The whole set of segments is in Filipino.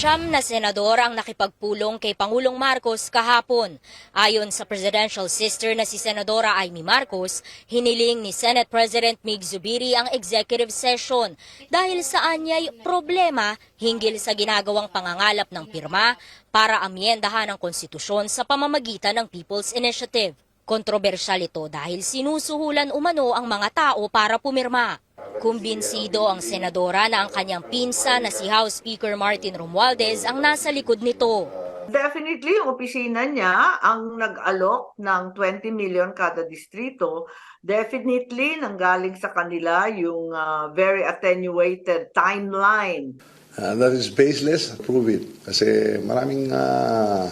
Siyam na senador ang nakipagpulong kay Pangulong Marcos kahapon. Ayon sa presidential sister na si Senadora Amy Marcos, hiniling ni Senate President Mig Zubiri ang executive session dahil sa anyay problema hinggil sa ginagawang pangangalap ng pirma para amyendahan ang konstitusyon sa pamamagitan ng People's Initiative. Kontrobersyal ito dahil sinusuhulan umano ang mga tao para pumirma. Kumbinsido ang senadora na ang kanyang pinsa na si House Speaker Martin Romualdez ang nasa likod nito. Definitely, yung opisina niya ang nag-alok ng 20 million kada distrito. Definitely, nanggaling sa kanila yung ah, very attenuated timeline. Uh, that is baseless, prove it. Kasi maraming uh,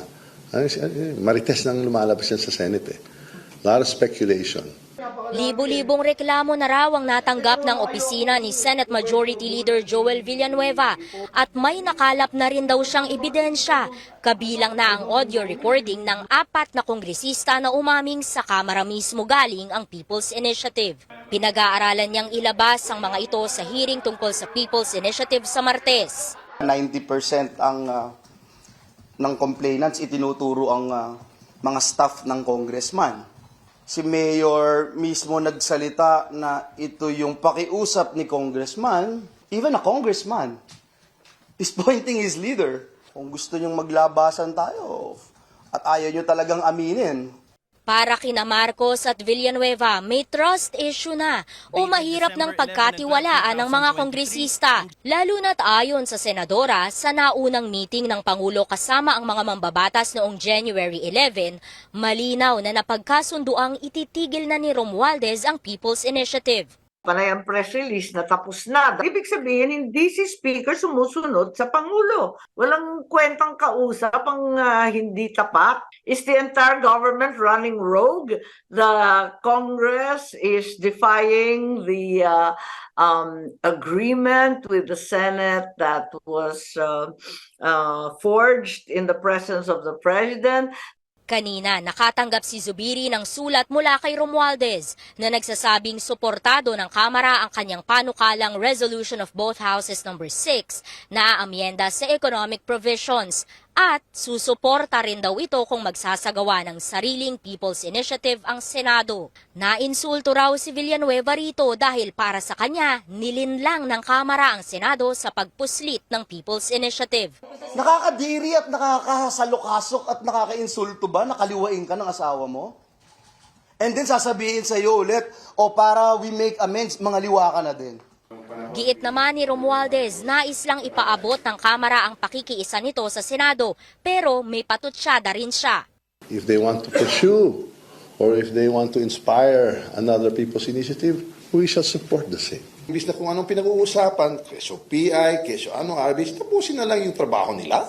marites nang lumalabas yan sa Senate eh. A lot of speculation. Libo-libong reklamo na raw ang natanggap ng opisina ni Senate Majority Leader Joel Villanueva at may nakalap na rin daw siyang ebidensya, kabilang na ang audio recording ng apat na kongresista na umaming sa Kamara mismo galing ang People's Initiative. Pinag-aaralan niyang ilabas ang mga ito sa hearing tungkol sa People's Initiative sa Martes. 90% ang ah, ng complainants itinuturo ang ah, mga staff ng congressman. Si Mayor mismo nagsalita na ito yung pakiusap ni congressman, even a congressman, is pointing his leader. Kung gusto nyong maglabasan tayo at ayaw nyo talagang aminin, Para kina Marcos at Villanueva, may trust issue na o mahirap ng pagkatiwalaan ng mga kongresista. Lalo na't ayon sa senadora sa naunang meeting ng Pangulo kasama ang mga mambabatas noong January 11, malinaw na napagkasunduang ititigil na ni Romualdez ang People's Initiative. Panay ang press release na tapos na. Ibig sabihin, hindi si Speaker sumusunod sa Pangulo. Walang kwentang kausap ang ah, hindi tapat. Is the entire government running rogue? The Congress is defying the uh, um, agreement with the Senate that was uh, uh, forged in the presence of the President. Kanina, nakatanggap si Zubiri ng sulat mula kay Romualdez na nagsasabing suportado ng Kamara ang kanyang panukalang Resolution of Both Houses No. 6 na amyenda sa economic provisions at susuporta rin daw ito kung magsasagawa ng sariling People's Initiative ang Senado. Nainsulto raw si Villanueva rito dahil para sa kanya, nilinlang ng Kamara ang Senado sa pagpuslit ng People's Initiative. nakakadiri at nakakasalukasok at nakakainsulto ba? Nakaliwain ka ng asawa mo? And then sasabihin sa iyo ulit, o para we make amends, mga liwa ka na din. Giit naman ni Romualdez, nais lang ipaabot ng Kamara ang pakikiisa nito sa Senado, pero may patutsyada rin siya. If they want to pursue or if they want to inspire another people's initiative, we shall support the same. Imbis na kung anong pinag-uusapan, keso PI, keso ano, RBC, tapusin na lang yung trabaho nila.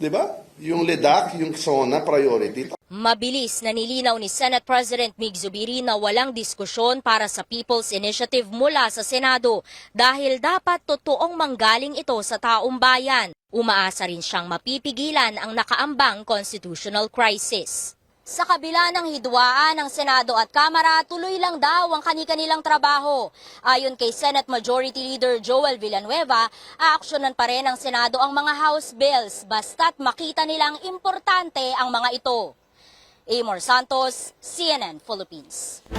Di ba? Yung LEDAC, yung SONA priority, Mabilis na nilinaw ni Senate President Mig Zubiri na walang diskusyon para sa People's Initiative mula sa Senado dahil dapat totoong manggaling ito sa taong bayan. Umaasa rin siyang mapipigilan ang nakaambang constitutional crisis. Sa kabila ng hidwaan ng Senado at Kamara, tuloy lang daw ang kani-kanilang trabaho. Ayon kay Senate Majority Leader Joel Villanueva, aaksyonan pa rin ng Senado ang mga House bills basta't makita nilang importante ang mga ito. Amor Santos, CNN Philippines.